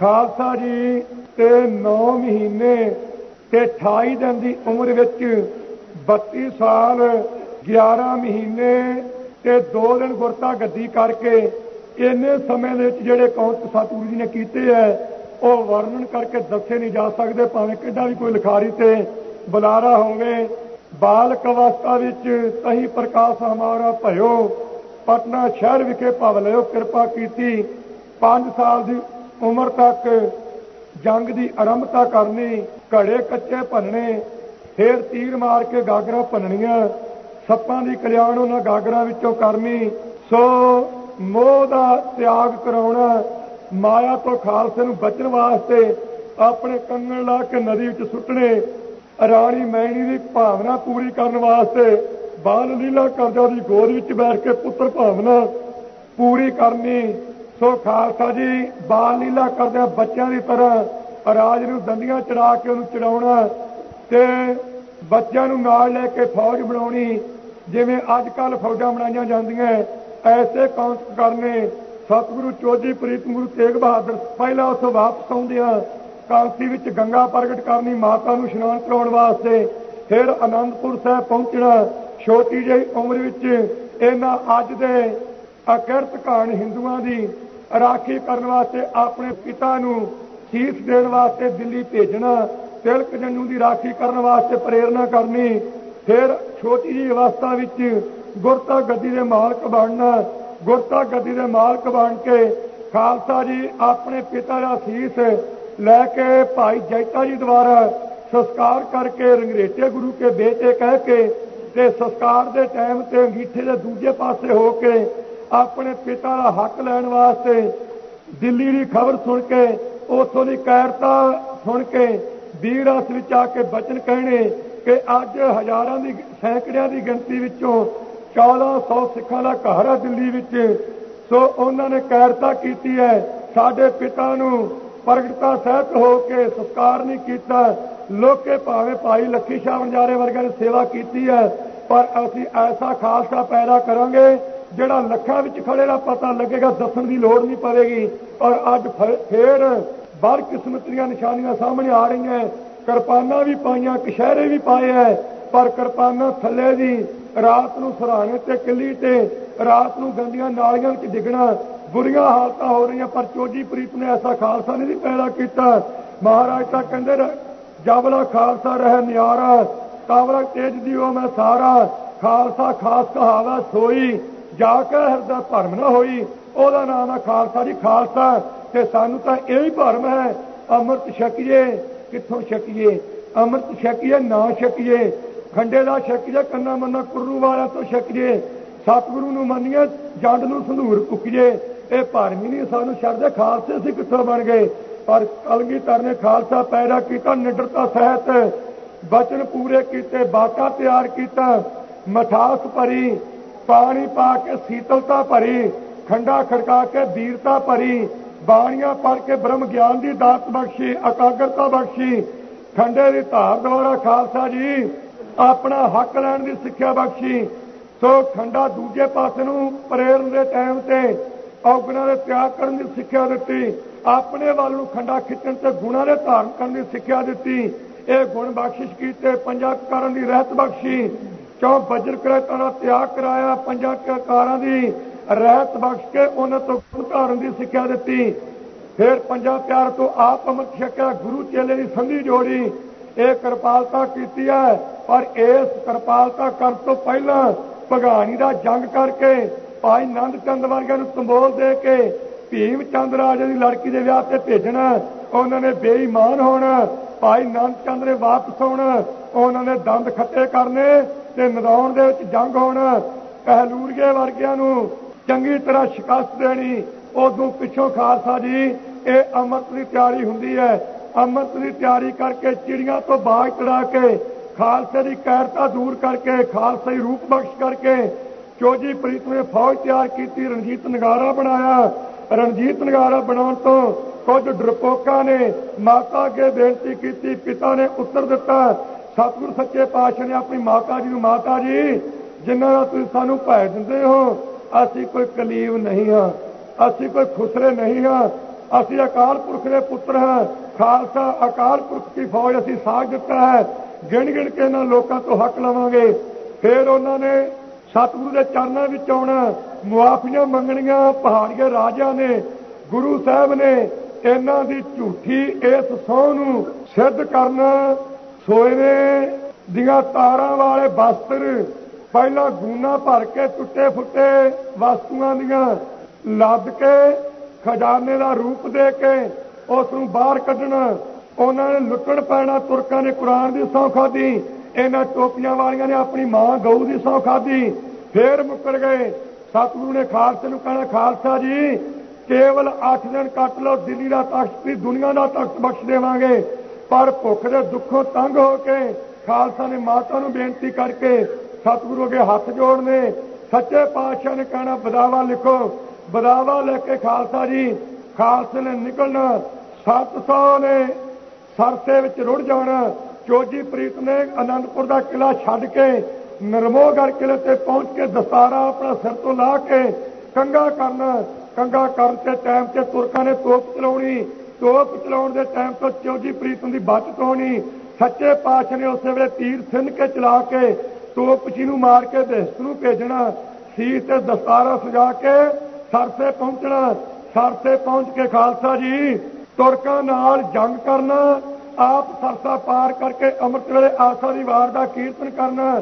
ਖਾਲਸਾ ਜੀ ਤੇ 9 ਮਹੀਨੇ ਤੇ 28 ਦਿਨ ਦੀ ਉਮਰ ਵਿੱਚ 32 ਸਾਲ 11 ਮਹੀਨੇ ਤੇ 2 ਦਿਨ ਗੁਰਤਾ ਗੱਦੀ ਕਰਕੇ ਇੰਨੇ ਸਮੇਂ ਦੇ ਵਿੱਚ ਜਿਹੜੇ ਕੌਂਤ ਸਤਿਗੁਰੂ ਜੀ ਨੇ ਕੀਤੇ ਐ, ਉਹ ਵਰਣਨ ਕਰਕੇ ਦੱਸੇ ਨਹੀਂ ਜਾ ਸਕਦੇ, ਭਾਵੇਂ ਕਿੱਡਾ ਵੀ ਕੋਈ ਲਿਖਾਰੀ ਤੇ ਬੁਲਾਰਾ ਹੋਵੇ। ਬਾਲਕ ਅਵਸਥਾ ਵਿੱਚ ਤਹੀ ਪ੍ਰਕਾਸ਼ ਹਮਾਰਾ ਭਇਓ, ਪਟਨਾ ਸ਼ਹਿਰ ਵਿਖੇ ਭਵ ਲਿਓ ਕਿਰਪਾ ਕੀਤੀ 5 ਸਾਲ ਦੀ ਉਮਰ ਤੱਕ ਜੰਗ ਦੀ ਆਰੰਭਤਾ ਕਰਨੀ, ਘੜੇ ਕੱਚੇ ਭੰਨਣੇ, ਫੇਰ ਤੀਰ ਮਾਰ ਕੇ ਗਾਗਰਾਂ ਭੰਨਣੀਆਂ, ਸੱਪਾਂ ਦੀ ਕਲਿਆਣ ਉਹਨਾਂ ਗਾਗਰਾਂ ਵਿੱਚੋਂ ਕਰਨੀ, ਸੋ ਮੋਹ ਦਾ ਤਿਆਗ ਕਰਾਉਣਾ, ਮਾਇਆ ਤੋਂ ਖਾਲਸੇ ਨੂੰ ਬਚਣ ਵਾਸਤੇ ਆਪਣੇ ਕੰਗਣ ਲਾ ਕੇ ਨਦੀ ਵਿੱਚ ਸੁੱਟਣੇ ਰਾਣੀ ਮੈਣੀ ਦੀ ਭਾਵਨਾ ਪੂਰੀ ਕਰਨ ਵਾਸਤੇ ਬਾਲ ਲੀਲਾ ਕਰਦਾ ਦੀ ਗੋਦ ਵਿੱਚ ਬੈਠ ਕੇ ਪੁੱਤਰ ਭਾਵਨਾ ਪੂਰੀ ਕਰਨੀ। ਸੋ ਖਾਲਸਾ ਜੀ, ਬਾਲ ਲੀਲਾ ਕਰਦਿਆਂ ਬੱਚਿਆਂ ਦੀ ਤਰ੍ਹਾਂ ਰਾਜ ਨੂੰ ਦੰਦੀਆਂ ਚੜਾ ਕੇ ਉਹਨੂੰ ਚੜਾਉਣਾ ਤੇ ਬੱਚਿਆਂ ਨੂੰ ਨਾਲ ਲੈ ਕੇ ਫੌਜ ਬਣਾਉਣੀ। ਜਿਵੇਂ ਅੱਜ ਕੱਲ ਫੌਜਾਂ ਬਣਾਈਆਂ ਜਾਂਦੀਆਂ, ਐਸੇ ਕੌਂਸ ਕਰਨੇ। ਸਤਿਗੁਰੂ ਚੋਜੀ ਪ੍ਰੀਤ ਗੁਰੂ ਤੇਗ ਬਹਾਦਰ ਪਹਿਲਾਂ ਉਸ ਵਾਪਸ ਆਉਂਦਿਆਂ ਕਾਂਸੀ ਵਿੱਚ ਗੰਗਾ ਪ੍ਰਗਟ ਕਰਨੀ ਮਾਤਾ ਨੂੰ ਇਸ਼ਨਾਨ ਕਰਾਉਣ ਵਾਸਤੇ ਫਿਰ ਆਨੰਦਪੁਰ ਸਾਹਿਬ ਪਹੁੰਚਣਾ, ਛੋਟੀ ਜਿਹੀ ਉਮਰ ਵਿੱਚ ਇਹਨਾਂ ਅੱਜ ਦੇ ਅਕਿਰਤ ਕਹਾਣ ਹਿੰਦੂਆਂ ਦੀ ਰਾਖੀ ਕਰਨ ਵਾਸਤੇ ਆਪਣੇ ਪਿਤਾ ਨੂੰ ਸੀਸ ਦੇਣ ਵਾਸਤੇ ਦਿੱਲੀ ਭੇਜਣਾ, ਤਿਲਕ ਜੰਨੂ ਦੀ ਰਾਖੀ ਕਰਨ ਵਾਸਤੇ ਪ੍ਰੇਰਣਾ ਕਰਨੀ, ਫਿਰ ਛੋਟੀ ਜਿਹੀ ਅਵਸਥਾ ਵਿੱਚ ਗੁਰਤਾ ਗੱਦੀ ਦੇ ਮਾਲਕ ਬਣਨਾ, ਗੁਰਤਾ ਗੱਦੀ ਦੇ ਮਾਲਕ ਬਣ ਕੇ ਖਾਲਸਾ ਜੀ ਆਪਣੇ ਪਿਤਾ ਦਾ ਸੀਸ ਲੈ ਕੇ ਭਾਈ ਜੈਤਾ ਜੀ ਦੁਆਰਾ ਸੰਸਕਾਰ ਕਰਕੇ ਰੰਗਰੇਟੇ ਗੁਰੂ ਕੇ ਬੇਟੇ ਕਹਿ ਕੇ ਤੇ ਸੰਸਕਾਰ ਦੇ ਟਾਈਮ ਤੇ ਅੰਗੀਠੇ ਦੇ ਦੂਜੇ ਪਾਸੇ ਹੋ ਕੇ ਆਪਣੇ ਪਿਤਾ ਦਾ ਹੱਕ ਲੈਣ ਵਾਸਤੇ ਦਿੱਲੀ ਦੀ ਖਬਰ ਸੁਣ ਕੇ, ਉਥੋਂ ਦੀ ਕਾਇਰਤਾ ਸੁਣ ਕੇ ਵੀਰ ਅਸ ਵਿੱਚ ਆ ਕੇ ਬਚਨ ਕਹਿਣੇ ਕਿ ਅੱਜ ਹਜ਼ਾਰਾਂ ਦੀ ਸੈਂਕੜਿਆਂ ਦੀ ਗਿਣਤੀ ਵਿੱਚੋਂ 1400 ਸਿੱਖਾਂ ਦਾ ਘਰ ਹੈ ਦਿੱਲੀ ਵਿੱਚ। ਸੋ ਉਹਨਾਂ ਨੇ ਕਾਇਰਤਾ ਕੀਤੀ ਹੈ। ਸਾਡੇ ਪਿਤਾ ਨੂੰ ਪ੍ਰਗਟਤਾ ਸਹਿਤ ਹੋ ਕੇ ਸੰਸਕਾਰ ਨਹੀਂ ਕੀਤਾ, ਲੋਕੇ ਭਾਵੇਂ ਭਾਈ ਲੱਖੀ ਸ਼ਾਹ ਵੰਜਾਰੇ ਵਰਗਿਆਂ ਨੇ ਸੇਵਾ ਕੀਤੀ ਹੈ, ਪਰ ਅਸੀਂ ਐਸਾ ਖਾਲਸਾ ਪੈਦਾ ਕਰਾਂਗੇ ਜਿਹੜਾ ਲੱਖਾਂ ਵਿੱਚ ਖੜੇ ਦਾ ਪਤਾ ਲੱਗੇਗਾ, ਦੱਸਣ ਦੀ ਲੋੜ ਨਹੀਂ ਪਵੇਗੀ। ਔਰ ਅੱਜ ਫੇਰ ਬੜ ਕਿਸਮਤ ਦੀਆਂ ਨਿਸ਼ਾਨੀਆਂ ਸਾਹਮਣੇ ਆ ਰਹੀਆਂ ਕਿਰਪਾਨਾਂ ਵੀ ਪਾਈਆਂ, ਕਸ਼ਹਿਰੇ ਵੀ ਪਾਏ ਐ ਪਰ ਕਿਰਪਾਨਾਂ ਥੱਲੇ ਦੀ ਰਾਤ ਨੂੰ ਸਰਾਣੇ ਤੇ ਕਿੱਲੀ ਤੇ ਰਾਤ ਨੂੰ ਗੰਦੀਆਂ ਨਾਲੀਆਂ ਵਿੱਚ ਡਿੱਗਣਾ ਬੁਰੀਆਂ ਹਾਲਤਾਂ ਹੋ ਰਹੀਆਂ, ਪਰ ਚੋਜੀ ਪ੍ਰੀਤ ਨੇ ਐਸਾ ਖਾਲਸਾ ਨਹੀਂ ਪੈਦਾ ਕੀਤਾ। ਮਹਾਰਾਜ ਤਾਂ ਕਹਿੰਦੇ ਜਬਲਾ ਖਾਲਸਾ ਰਹਿ ਨਿਆਰਾ ਕਾਵਰਾ ਤੇਜ ਦੀਓ ਮੈਂ ਸਾਰਾ। ਖਾਲਸਾ ਖਾਸ ਕਹਾਵਾ ਸੋਈ, ਜਾ ਕੇ ਹਿਰਦਾ ਭਰਮ ਨਾ ਹੋਈ। ਉਹਦਾ ਨਾਮ ਹੈ ਖਾਲਸਾ ਜੀ ਖਾਲਸਾ, ਤੇ ਸਾਨੂੰ ਤਾਂ ਇਹ ਹੀ ਭਰਮ ਹੈ, ਅੰਮ੍ਰਿਤ ਛਕੀਏ, ਕਿੱਥੋਂ ਛਕੀਏ? ਅੰਮ੍ਰਿਤ ਛਕੀਏ, ਨਾ ਛਕੀਏ। ਖੰਡੇ ਦਾ ਛਕੀਏ, ਕੰਨਾ ਮੰਨਾ ਕੁਰੂ ਵਾਲਿਆਂ ਤੋਂ ਛਕੀਏ। ਸਤਿਗੁਰੂ ਨੂੰ ਮੰਨੀਏ, ਜੰਡ ਨੂੰ ਸੰਧੂਰ ਕੁੱਕੀਏ ਇਹ ਭਰਮੀ ਹੀ ਨਹੀਂ ਸਾਨੂੰ ਛੱਡਦੇ ਖਾਲਸੇ ਅਸੀਂ ਕਿੱਥੋਂ ਬਣ ਗਏ? ਪਰ ਕਲਗੀਧਰ ਨੇ ਖਾਲਸਾ ਪੈਦਾ ਕੀਤਾ, ਨਿਡਰਤਾ ਸਹਿਤ ਬਚਨ ਪੂਰੇ ਕੀਤੇ ਬਾਕਾ ਤਿਆਰ ਕੀਤਾ, ਮਠਾਸ ਭਰੀ, ਪਾਣੀ ਪਾ ਕੇ ਸੀਤਲਤਾ ਭਰੀ, ਖੰਡਾ ਖੜਕਾ ਕੇ ਵੀਰਤਾ ਭਰੀ, ਬਾਣੀਆਂ ਪੜ ਕੇ ਬ੍ਰਹਮ ਗਿਆਨ ਦੀ ਦਾਤ ਬਖਸ਼ੀ, ਇਕਾਗਰਤਾ ਬਖਸ਼ੀ, ਖੰਡੇ ਦੀ ਧਾਰ ਦੁਆਰਾ ਖਾਲਸਾ ਜੀ ਆਪਣਾ ਹੱਕ ਲੈਣ ਦੀ ਸਿੱਖਿਆ ਬਖਸ਼ੀ, ਸੋ ਖੰਡਾ ਦੂਜੇ ਪਾਸੇ ਨੂੰ ਪ੍ਰੇਰਨ ਦੇ ਟਾਈਮ ਤੇ ਔਗਣਾਂ ਦੇ ਤਿਆਗ ਕਰਨ ਦੀ ਸਿੱਖਿਆ ਦਿੱਤੀ। ਆਪਣੇ ਵੱਲ ਨੂੰ ਖੰਡਾ ਖਿੱਚਣ ਤੇ ਗੁਣਾਂ ਦੇ ਧਾਰਨ ਕਰਨ ਦੀ ਸਿੱਖਿਆ ਦਿੱਤੀ। ਇਹ ਗੁਣ ਬਖਸ਼ਿਸ਼ ਕੀਤੇ, ਪੰਜਾਂ ਕਰਨ ਦੀ ਰਹਿਤ ਬਖਸ਼ੀ। ਕਿਉਂ ਵਜਰ ਕਰਤਾ ਦਾ ਤਿਆਗ ਕਰਾਇਆ, ਪੰਜਾਂ ਕਾਰਾਂ ਦੀ ਰਹਿਤ ਬਖਸ਼ ਕੇ ਉਹਨਾਂ ਤੋਂ ਗੁਣ ਧਾਰਨ ਦੀ ਸਿੱਖਿਆ ਦਿੱਤੀ। ਫਿਰ ਪੰਜਾਂ ਪਿਆਰ ਤੋਂ ਆਪ ਅਮਰ ਛਕਿਆ, ਗੁਰੂ ਚੇਲੇ ਦੀ ਸੰਧੀ ਜੋੜੀ। ਇਹ ਕਿਰਪਾਲਤਾ ਕੀਤੀ ਹੈ, ਪਰ ਇਸ ਕਿਰਪਾਲਤਾ ਕਰਨ ਤੋਂ ਪਹਿਲਾਂ ਭਗਾਣੀ ਦਾ ਜੰਗ ਕਰਕੇ ਭਾਈ ਨੰਦ ਚੰਦ ਵਰਗਿਆਂ ਨੂੰ ਤੰਬੋਲ ਦੇ ਕੇ ਭੀਮ ਚੰਦ ਰਾਜੇ ਦੀ ਲੜਕੀ ਦੇ ਵਿਆਹ ਤੇ ਭੇਜਣਾ, ਉਹਨਾਂ ਨੇ ਬੇਈਮਾਨ ਹੋਣਾ, ਭਾਈ ਨੰਦ ਚੰਦ ਨੇ ਵਾਪਸ ਆਉਣਾ, ਉਹਨਾਂ ਨੇ ਦੰਦ ਖੱਟੇ ਕਰਨੇ ਤੇ ਮੈਦਾਨ ਦੇ ਵਿੱਚ ਜੰਗ ਹੋਣਾ। ਪਹਿਲੂਰਗੇ ਵਰਗਿਆਂ ਨੂੰ ਚੰਗੀ ਤਰ੍ਹਾਂ ਸ਼ਿਕਸਤ ਦੇਣੀ, ਉਦੋਂ ਪਿੱਛੋਂ ਖਾਲਸਾ ਜੀ, ਇਹ ਅੰਮ੍ਰਿਤ ਦੀ ਤਿਆਰੀ ਹੁੰਦੀ ਹੈ। ਅੰਮ੍ਰਿਤ ਦੀ ਤਿਆਰੀ ਕਰਕੇ ਚਿੜੀਆਂ ਤੋਂ ਬਾਗ ਚੜਾ ਕੇ, ਖਾਲਸੇ ਦੀ ਕਾਇਰਤਾ ਦੂਰ ਕਰਕੇ, ਖਾਲਸਾ ਦੀ ਰੂਪ ਬਖਸ਼ ਕਰਕੇ ਚੋਜੀ ਪ੍ਰੀਤ ਨੇ ਫੌਜ ਤਿਆਰ ਕੀਤੀ, ਰਣਜੀਤ ਨਗਾਰਾ ਬਣਾਇਆ। ਰਣਜੀਤ ਨਗਾਰਾ ਬਣਾਉਣ ਤੋਂ ਕੁਝ ਡਰਪੋਕਾਂ ਨੇ ਮਾਤਾ ਅੱਗੇ ਬੇਨਤੀ ਕੀਤੀ, ਪਿਤਾ ਨੇ ਉੱਤਰ ਦਿੱਤਾ। ਸਤਿਗੁਰ ਸੱਚੇ ਪਾਤਸ਼ਾਹ ਨੇ ਆਪਣੀ ਮਾਤਾ ਜੀ ਨੂੰ, ਮਾਤਾ ਜੀ, ਜਿਨ੍ਹਾਂ ਦਾ ਤੁਸੀਂ ਸਾਨੂੰ ਭੈ ਦਿੰਦੇ ਹੋ, ਅਸੀਂ ਕੋਈ ਕਲੀਬ ਨਹੀਂ ਹਾਂ, ਅਸੀਂ ਕੋਈ ਖੁਸਰੇ ਨਹੀਂ ਹਾਂ। ਅਸੀਂ ਅਕਾਲ ਪੁਰਖ ਦੇ ਪੁੱਤਰ ਹਾਂ। ਖਾਲਸਾ ਅਕਾਲ ਪੁਰਖ ਦੀ ਫੌਜ ਅਸੀਂ ਸਾਜ ਦਿੱਤਾ ਹੈ। ਗਿਣ ਗਿਣ ਕੇ ਇਹਨਾਂ ਲੋਕਾਂ ਤੋਂ ਹੱਕ ਲਵਾਂਗੇ। ਫਿਰ ਉਹਨਾਂ ਨੇ ਸਤਿਗੁਰੂ ਦੇ ਚਰਨਾਂ ਵਿੱਚ ਆਉਣਾ, ਮੁਆਫੀਆਂ ਮੰਗਣੀਆਂ ਪਹਾੜੀਏ ਰਾਜਿਆਂ ਨੇ, ਗੁਰੂ ਸਾਹਿਬ ਨੇ, ਇਹਨਾਂ ਦੀ ਝੂਠੀ ਇਸ ਸਹੁੰ ਨੂੰ ਸਿੱਧ ਕਰਨਾ। ਸੋਇਨੇ ਦੀਆਂ ਤਾਰਾਂ ਵਾਲੇ ਬਸਤਰ, ਪਹਿਲਾਂ ਗੂਨਾ ਭਰ ਕੇ ਟੁੱਟੇ ਫੁੱਟੇ ਵਸਤੂਆਂ ਦੀਆਂ, ਲੱਦ ਕੇ ਖਜ਼ਾਨੇ ਦਾ ਰੂਪ ਦੇ ਕੇ ਉਸ ਨੂੰ ਬਾਹਰ ਕੱਢਣਾ। ਉਹਨਾਂ ਨੇ ਲੁੱਟਣ ਪੈਣਾ, ਤੁਰਕਾਂ ਨੇ ਕੁਰਾਨ ਦੀ ਸੌਂ ਖਾਦੀ ਇਹਨਾਂ ਟੋਪੀਆਂ ਵਾਲੀਆਂ ਨੇ ਆਪਣੀ ਮਾਂ ਗਊ ਦੀ ਸੌਂ ਖਾਦੀ ਫੇਰ ਮੁੱਕਰ ਗਏ। ਸਤਿਗੁਰੂ ਨੇ ਖਾਲਸੇ ਨੂੰ ਕਹਿਣਾ, ਖਾਲਸਾ ਜੀ, ਕੇਵਲ 8 ਦਿਨ ਕੱਟ ਲਓ, ਦਿੱਲੀ ਦਾ ਤਖਤ ਵੀ ਦੁਨੀਆ ਦਾ ਤਖਤ ਬਖਸ਼ ਦੇਵਾਂਗੇ। ਪਰ ਭੁੱਖ ਦੇ ਦੁੱਖੋਂ ਤੰਗ ਹੋ ਕੇ ਖਾਲਸਾ ਨੇ ਮਾਤਾ ਨੂੰ ਬੇਨਤੀ ਕਰਕੇ ਸਤਿਗੁਰੂ ਅੱਗੇ ਹੱਥ ਜੋੜਨੇ। ਸੱਚੇ ਪਾਤਸ਼ਾਹ ਨੇ ਕਹਿਣਾ, ਬਦਾਵਾ ਲਿਖੋ। ਬਦਾਵਾ ਲੈ ਕੇ ਖਾਲਸਾ ਜੀ, ਖਾਲਸੇ ਨੇ ਨਿਕਲਣਾ। 700 ਨੇ ਸਰਸੇ ਵਿੱਚ ਰੁੜ ਜਾਣਾ। ਚੋਜੀ ਪ੍ਰੀਤ ਨੇ ਅਨੰਦਪੁਰ ਦਾ ਕਿਲਾ ਛੱਡ ਕੇ ਨਰਮੋਗੜ ਕਿਲੇ ਤੇ ਪਹੁੰਚ ਕੇ ਦਸਤਾਰਾ ਆਪਣਾ ਸਿਰ ਤੋਂ ਲਾ ਕੇ ਕੰਗਾ ਕਰਨਾ ਕੰਗਾ ਕਰਨ ਤੇ ਟਾਈਮ ਤੇ ਤੁਰਕਾਂ ਨੇ ਤੋਪ ਚਲਾਉਣੀ। ਤੋਪ ਚਲਾਉਣ ਦੇ ਟਾਈਮ ਤੋਂ ਚੌਜੀ ਪ੍ਰੀਤ ਦੀ ਬਚਤ ਹੋਣੀ। ਸੱਚੇ ਪਾਤਸ਼ਾਹ ਨੇ ਉਸੇ ਵੇਲੇ ਤੀਰ ਸਿੰਨ ਕੇ ਚਲਾ ਕੇ ਤੋਪ ਜੀ ਨੂੰ ਮਾਰ ਕੇ ਦੇਸ਼ ਨੂੰ ਭੇਜਣਾ। ਸੀਸ ਤੇ ਦਸਤਾਰਾ ਸਜਾ ਕੇ ਸਰਸੇ ਪਹੁੰਚਣਾ। ਸਰਸੇ ਪਹੁੰਚ ਕੇ ਖਾਲਸਾ ਜੀ ਤੁਰਕਾਂ ਨਾਲ ਜੰਗ ਕਰਨਾ। ਆਪ ਸਰਸਾ ਪਾਰ ਕਰਕੇ ਅੰਮ੍ਰਿਤ ਵੇਲੇ ਆਸਾ ਦੀ ਵਾਰ ਦਾ ਕੀਰਤਨ ਕਰਨਾ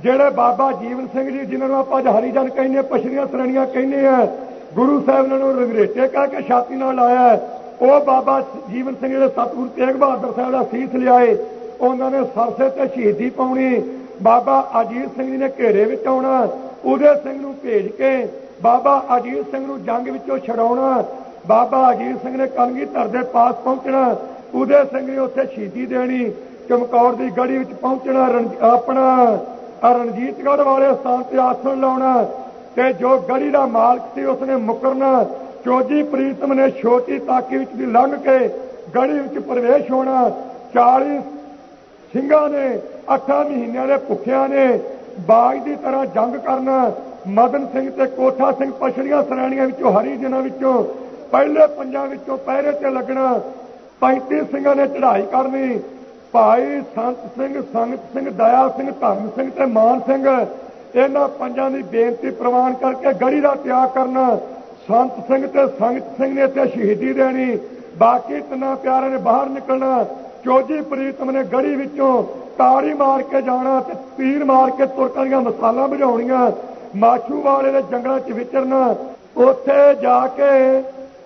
ਜਿਹੜੇ ਬਾਬਾ ਜੀਵਨ ਸਿੰਘ ਜੀ, ਜਿਨ੍ਹਾਂ ਨੂੰ ਆਪਾਂ ਅੱਜ ਹਰੀਜਨ ਕਹਿੰਦੇ ਪਛੜੀਆਂ ਸ਼੍ਰੇਣੀਆਂ ਕਹਿੰਦੇ ਆ ਗੁਰੂ ਸਾਹਿਬ ਨੇ ਉਹਨੂੰ ਰੰਗਰੇਟੇ ਕਹਿ ਕੇ ਛਾਤੀ ਨਾਲ ਲਾਇਆ। ਉਹ ਬਾਬਾ ਜੀਵਨ ਸਿੰਘ ਜਿਹੜੇ ਸਤਿਗੁਰੂ ਤੇਗ ਬਹਾਦਰ ਸਾਹਿਬ ਦਾ ਸੀਸ ਲਿਆਏ। ਉਹਨਾਂ ਨੇ ਸਰਸੇ ਤੇ ਸ਼ਹੀਦੀ ਪਾਉਣੀ। ਬਾਬਾ ਅਜੀਤ ਸਿੰਘ ਜੀ ਨੇ ਘੇਰੇ ਵਿੱਚ ਆਉਣਾ। ਉਦੇ ਸਿੰਘ ਨੂੰ ਭੇਜ ਕੇ ਬਾਬਾ ਅਜੀਤ ਸਿੰਘ ਨੂੰ ਜੰਗ ਵਿੱਚੋਂ ਛਡਾਉਣਾ। ਬਾਬਾ ਅਜੀਤ ਸਿੰਘ ਨੇ ਕਲਗੀਧਰ ਦੇ ਪਾਸ ਪਹੁੰਚਣਾ। ਉਦੇ ਸਿੰਘ ਨੇ ਉੱਥੇ ਸ਼ਹੀਦੀ ਦੇਣੀ, ਚਮਕੌਰ ਦੀ ਗੜੀ ਵਿੱਚ ਪਹੁੰਚਣਾ ਆਪਣਾ ਰਣਜੀਤਗੜ੍ਹ ਵਾਲੇ ਸਥਾਨ ਤੇ ਆਸਣ ਲਾਉਣਾ ਤੇ ਜੋ ਗੜੀ ਦਾ ਮਾਲਕ ਸੀ ਉਸਨੇ ਮੁਕਰਨਾ। ਚੋਜੀ ਪ੍ਰੀਤਮ ਨੇ ਛੋਟੀ ਤਾਕੀ ਵਿੱਚ ਦੀ ਲੰਘ ਕੇ ਗੜੀ ਵਿੱਚ ਪ੍ਰਵੇਸ਼ ਹੋਣਾ। 40 ਸਿੰਘਾਂ ਨੇ 8 ਮਹੀਨਿਆਂ ਦੇ ਭੁੱਖਿਆਂ ਨੇ ਬਾਗ ਦੀ ਤਰ੍ਹਾਂ ਜੰਗ ਕਰਨਾ। ਮਦਨ ਸਿੰਘ ਤੇ ਕੋਠਾ ਸਿੰਘ ਪਛੜੀਆਂ ਸਰੈਣੀਆਂ ਵਿੱਚੋਂ ਹਰੀ ਜਨਾਂ ਵਿੱਚੋਂ ਪਹਿਲੇ ਪੰਜਾਂ ਵਿੱਚੋਂ ਪਹਿਰੇ ਤੇ ਲੱਗਣਾ। 35 ਸਿੰਘਾਂ ਨੇ ਚੜ੍ਹਾਈ ਕਰਨੀ। ਭਾਈ ਸੰਤ ਸਿੰਘ, ਸੰਗਤ ਸਿੰਘ, ਦਇਆ ਸਿੰਘ ਧਰਮ ਸਿੰਘ ਤੇ ਮਾਨ ਸਿੰਘ, ਇਹਨਾਂ ਪੰਜਾਂ ਦੀ ਬੇਨਤੀ ਪ੍ਰਵਾਨ ਕਰਕੇ ਗੜੀ ਦਾ ਤਿਆਗ ਕਰਨਾ। ਸੰਤ ਸਿੰਘ ਤੇ ਸੰਗਤ ਸਿੰਘ ਨੇ ਇੱਥੇ ਸ਼ਹੀਦੀ ਦੇਣੀ। ਬਾਕੀ ਤਿੰਨਾਂ ਪਿਆਰਿਆਂ ਨੇ ਬਾਹਰ ਨਿਕਲਣਾ। ਚੋਜੀ ਪ੍ਰੀਤਮ ਨੇ ਗੜੀ ਵਿੱਚੋਂ ਤਾੜੀ ਮਾਰ ਕੇ ਜਾਣਾ ਤੇ ਤੀਰ ਮਾਰ ਕੇ ਤੁਰਕਾਂ ਦੀਆਂ ਮਸਾਲਾਂ ਵਜਾਉਣੀਆਂ। ਮਾਛੂ ਵਾਲੇ ਦੇ ਜੰਗਲਾਂ 'ਚ ਵਿਚਰਨਾ। ਉੱਥੇ ਜਾ ਕੇ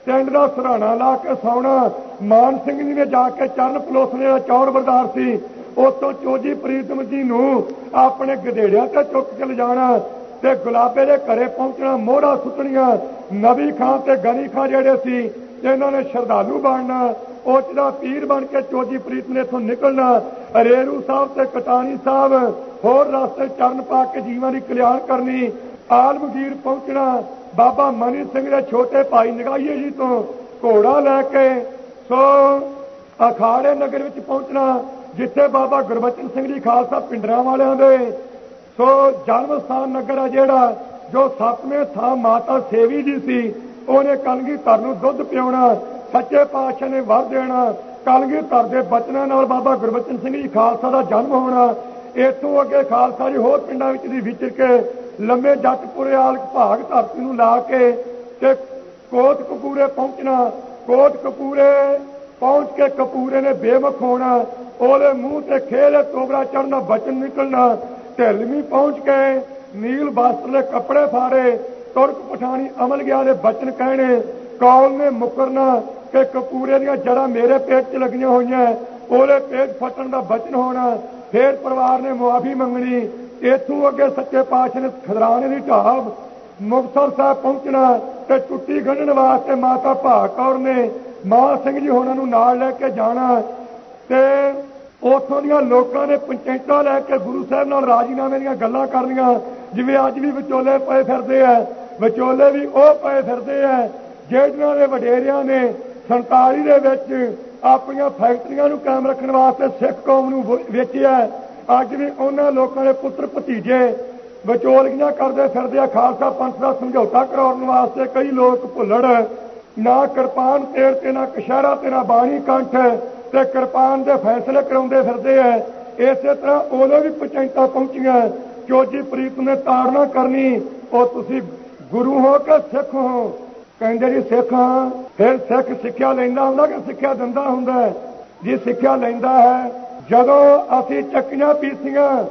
ਟੈਂਟ ਦਾ ਸਰਾਣਾ ਲਾ ਕੇ ਸੌਣਾ। ਮਾਨ ਸਿੰਘ ਜੀ ਨੇ ਜਾ ਕੇ ਚਰਨ ਪਲੋਸਣੇ ਦਾ ਚੌਰ ਬਰਦਾਰ ਸੀ। ਉਤੋਂ ਚੋਜੀ ਪ੍ਰੀਤਮ ਜੀ ਨੂੰ ਆਪਣੇ ਗਧੇੜਿਆਂ ਤੇ ਚੁੱਕ ਕੇ ਲਿਜਾਣਾ ਤੇ ਗੁਲਾਬੇ ਦੇ ਘਰੇ ਪਹੁੰਚਣਾ, ਮੋਹਰਾ ਸੁੱਟਣੀਆਂ। ਨਬੀ ਖਾਨ ਤੇ ਗਨੀ ਖਾਨ ਜਿਹੜੇ ਸੀ, ਇਹਨਾਂ ਨੇ ਸ਼ਰਧਾਲੂ ਬਣਨਾ ਉੱਚ ਪੀਰ ਬਣ ਕੇ ਚੋਜੀ ਪ੍ਰੀਤ ਨੇ ਇਥੋਂ ਨਿਕਲਣਾ। ਰੇਰੂ ਸਾਹਿਬ ਤੇ ਕਟਾਣੀ ਸਾਹਿਬ ਹੋਰ ਰਸਤੇ ਚਰਨ ਪਾ ਕੇ ਜੀਵਾਂ ਦੀ ਕਲਿਆਣ ਕਰਨੀ, ਆਲਮਗੀਰ ਪਹੁੰਚਣਾ। ਬਾਬਾ ਮਨੀ ਸਿੰਘ ਦੇ ਛੋਟੇ ਭਾਈ ਨਗਾਈਏ ਜੀ ਤੋਂ ਘੋੜਾ ਲੈ ਕੇ ਸੋ ਅਖਾੜੇ ਨਗਰ ਵਿੱਚ ਪਹੁੰਚਣਾ, ਜਿੱਥੇ ਬਾਬਾ ਗੁਰਬਚਨ ਸਿੰਘ ਜੀ ਖਾਲਸਾ ਪਿੰਡਰਾਂ ਵਾਲਿਆਂ ਦੇ, ਸੋ ਜਨਮ ਸਥਾਨ ਨਗਰ ਆ ਜਿਹੜਾ, ਜੋ ਸੱਤਵੇਂ ਥਾਂ ਮਾਤਾ ਸੇਵੀ ਜੀ ਸੀ, ਉਹਨੇ ਕਲਗੀ ਧਰ ਨੂੰ ਦੁੱਧ ਪਿਉਣਾ ਸੱਚੇ ਪਾਤਸ਼ਾਹ ਨੇ ਵਰ ਦੇਣਾ, ਕਲਗੀ ਧਰ ਦੇ ਬਚਨਾਂ ਨਾਲ ਬਾਬਾ ਗੁਰਬਚਨ ਸਿੰਘ ਜੀ ਖਾਲਸਾ ਦਾ ਜਨਮ ਹੋਣਾ, ਇਥੋਂ ਅੱਗੇ ਖਾਲਸਾ ਜੀ ਹੋਰ ਪਿੰਡਾਂ ਵਿੱਚ ਦੀ ਵਿਚਰ ਕੇ ਲੰਮੇ ਜੱਟਪੁਰੇ ਆਲਕ ਭਾਗ ਧਰਤੀ ਨੂੰ ਲਾ ਕੇ ਤੇ ਕੋਟ ਕਪੂਰੇ ਪਹੁੰਚਣਾ ਕੋਟ ਕਪੂਰੇ, ਪਹੁੰਚ ਕੇ ਕਪੂਰੇ ਨੇ ਬੇਮਖ ਹੋਣਾ, ਉਹਦੇ ਮੂੰਹ ਤੇ ਖੇਲੇ ਤੋਬਰਾ ਚੜਨਾ ਬਚਨ ਨਿਕਲਣਾ ਢਿਲਵੀਂ ਪਹੁੰਚ ਕੇ ਨੀਲ ਬਾਸਤਰ ਦੇ ਕੱਪੜੇ ਫਾੜੇ, ਤੁਰਕ ਪਠਾਣੀ ਅਮਲ ਗਿਆ ਦੇ ਬਚਨ ਕਹਿਣੇ ਕੌਲ ਨੇ ਮੁਕਰਨਾ ਕਿ ਕਪੂਰੇ ਦੀਆਂ ਜੜਾਂ ਮੇਰੇ ਪੇਟ 'ਚ ਲੱਗੀਆਂ ਹੋਈਆਂ, ਉਹਦੇ ਪੇਟ ਫਟਣ ਦਾ ਬਚਨ ਹੋਣਾ, ਫੇਰ ਪਰਿਵਾਰ ਨੇ ਮੁਆਫੀ ਮੰਗਣੀ, ਇਥੋਂ ਅੱਗੇ ਸੱਚੇ ਪਾਤਸ਼ਾਹ ਨੇ ਖਦਰਾਣੇ ਦੀ ਢਾਬ ਮੁਕਤਸਰ ਸਾਹਿਬ ਪਹੁੰਚਣਾ ਤੇ ਟੁੱਟੀ ਗੰਢਣ ਵਾਸਤੇ ਮਾਤਾ ਭਾਗ ਕੌਰ ਨੇ ਮਾਂ ਸਿੰਘ ਜੀ ਹੋਣਾ ਨੂੰ ਨਾਲ ਲੈ ਕੇ ਜਾਣਾ ਤੇ ਉਥੋਂ ਦੀਆਂ ਲੋਕਾਂ ਨੇ ਪੰਚਾਇਤਾਂ ਲੈ ਕੇ ਗੁਰੂ ਸਾਹਿਬ ਨਾਲ ਰਾਜੀਨਾਮੇ ਦੀਆਂ ਗੱਲਾਂ ਕਰਨੀਆਂ, ਜਿਵੇਂ ਅੱਜ ਵੀ ਵਿਚੋਲੇ ਪਏ ਫਿਰਦੇ ਆ, ਵਿਚੋਲੇ ਵੀ ਉਹ ਪਏ ਫਿਰਦੇ ਆ, ਜਿਹੜਿਆਂ ਦੇ ਵਡੇਰਿਆਂ ਨੇ 47 ਦੇ ਵਿੱਚ ਆਪਣੀਆਂ ਫੈਕਟਰੀਆਂ ਨੂੰ ਕਾਇਮ ਰੱਖਣ ਵਾਸਤੇ ਸਿੱਖ ਕੌਮ ਨੂੰ ਵੇਚਿਆ, ਅੱਜ ਵੀ ਉਹਨਾਂ ਲੋਕਾਂ ਦੇ ਪੁੱਤਰ ਭਤੀਜੇ ਵਿਚੋਲਗੀਆਂ ਕਰਦੇ ਫਿਰਦੇ ਆ, ਖਾਲਸਾ ਪੰਥ ਦਾ ਸਮਝੌਤਾ ਕਰਾਉਣ ਵਾਸਤੇ ਕਈ ਲੋਕ ਭੁੱਲੜ। ਨਾ ਕਿਰਪਾਨ ਤੇਰ ਤੇ, ਨਾ ਕਸ਼ਹਿਰਾ ਤੇ, ਨਾ ਬਾਣੀ ਕੰਠ ਤੇ ਕਿਰਪਾਨ ਦੇ ਫੈਸਲੇ ਕਰਾਉਂਦੇ ਫਿਰਦੇ ਐ ਇਸੇ ਤਰ੍ਹਾਂ ਉਹਦੇ ਵੀ ਪੰਚਾਇਤਾਂ ਪਹੁੰਚੀਆਂ ਚੋਜੀ ਪ੍ਰੀਤ ਨੇ ਤਾੜਨਾ ਕਰਨੀ, ਉਹ ਤੁਸੀਂ ਗੁਰੂ ਹੋ ਕੇ ਸਿੱਖ ਹੋ? ਕਹਿੰਦੇ ਜੀ, ਸਿੱਖ ਹਾਂ। ਫਿਰ ਸਿੱਖ ਸਿੱਖਿਆ ਲੈਂਦਾ ਹੁੰਦਾ ਕਿ ਸਿੱਖਿਆ ਦਿੰਦਾ ਹੁੰਦਾ? ਜੀ, ਸਿੱਖਿਆ ਲੈਂਦਾ ਹੈ। ਜਦੋਂ ਅਸੀਂ ਚੱਕੀਆਂ ਪੀਸੀਆਂ,